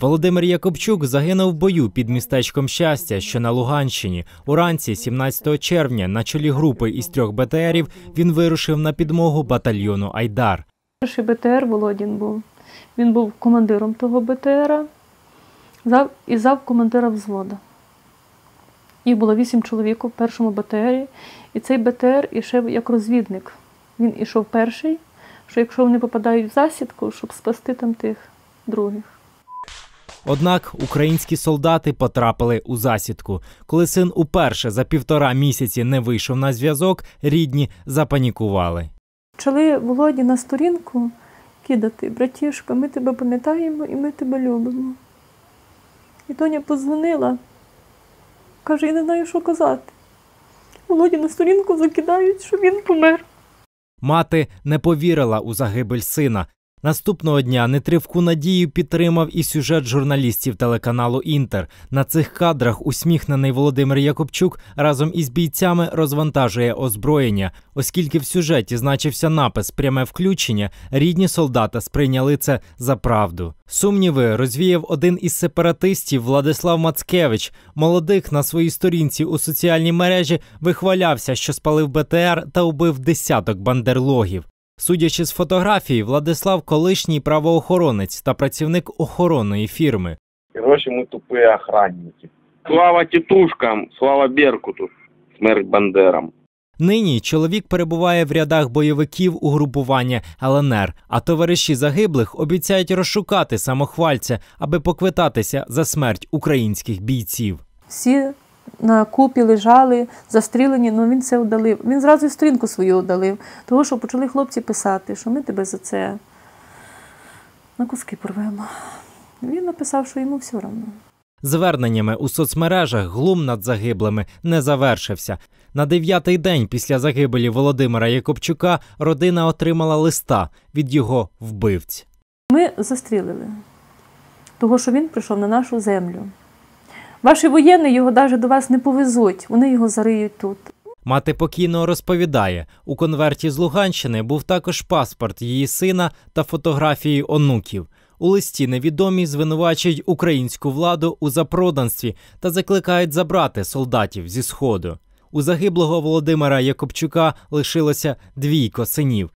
Володимир Якобчук загинув в бою під містечком щастя, що на Луганщині. Уранці, 17 червня, на чолі групи із трьох БТРів він вирушив на підмогу батальйону Айдар. Перший БТР Володін був. Він був командиром того БТРа і зав командира взвода. Їх було вісім чоловік у першому БТРі, і цей БТР ішов як розвідник. Він ішов перший, що якщо вони попадають в засідку, щоб спасти там тих других. Однак українські солдати потрапили у засідку. Коли син уперше за півтора місяці не вийшов на зв'язок, рідні запанікували. Почали Володі на сторінку кидати, братішка, ми тебе пам'ятаємо і ми тебе любимо. І Тоня подзвонила, каже, я не знаю, що казати. Володі на сторінку закидають, що він помер. Мати не повірила у загибель сина. Наступного дня нетривку надію підтримав і сюжет журналістів телеканалу Інтер. На цих кадрах усміхнений Володимир Якобчук разом із бійцями розвантажує озброєння. Оскільки в сюжеті значився напис пряме включення, рідні солдата сприйняли це за правду. Сумніви розвіяв один із сепаратистів Владислав Мацкевич. Молодик на своїй сторінці у соціальній мережі вихвалявся, що спалив БТР та убив десяток бандерлогів. Судячи з фотографії, Владислав колишній правоохоронець та працівник охоронної фірми. Короче, мы тупые охранники. Слава тітушкам, слава Беркуту, смерть Бандерам. Нині чоловік перебуває в рядах бойовиків угрупування ЛНР, а товариші загиблих обіцяють розшукати самохвальця, аби поквитатися за смерть українських бійців. Всі на купі лежали, застрілені, але він це удалив. Він зразу і сторінку свою удалив, тому що почали хлопці писати, що ми тебе за це на куски порвемо. Він написав, що йому все одно. Зверненнями у соцмережах глум над загиблими не завершився. На дев'ятий день після загибелі Володимира Якобчука родина отримала листа від його вбивць. Ми застрілили, того, що він прийшов на нашу землю. Ваші воєнні його навіть до вас не повезуть, вони його зариють тут. Мати покійного розповідає, у конверті з Луганщини був також паспорт її сина та фотографії онуків. У листі невідомі звинувачують українську владу у запроданстві та закликають забрати солдатів зі сходу. У загиблого Володимира Якобчука лишилося двійко синів.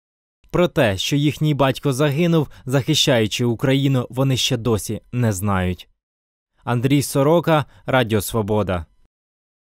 Про те, що їхній батько загинув, захищаючи Україну, вони ще досі не знають. Андрій Сорока, Радіо Свобода.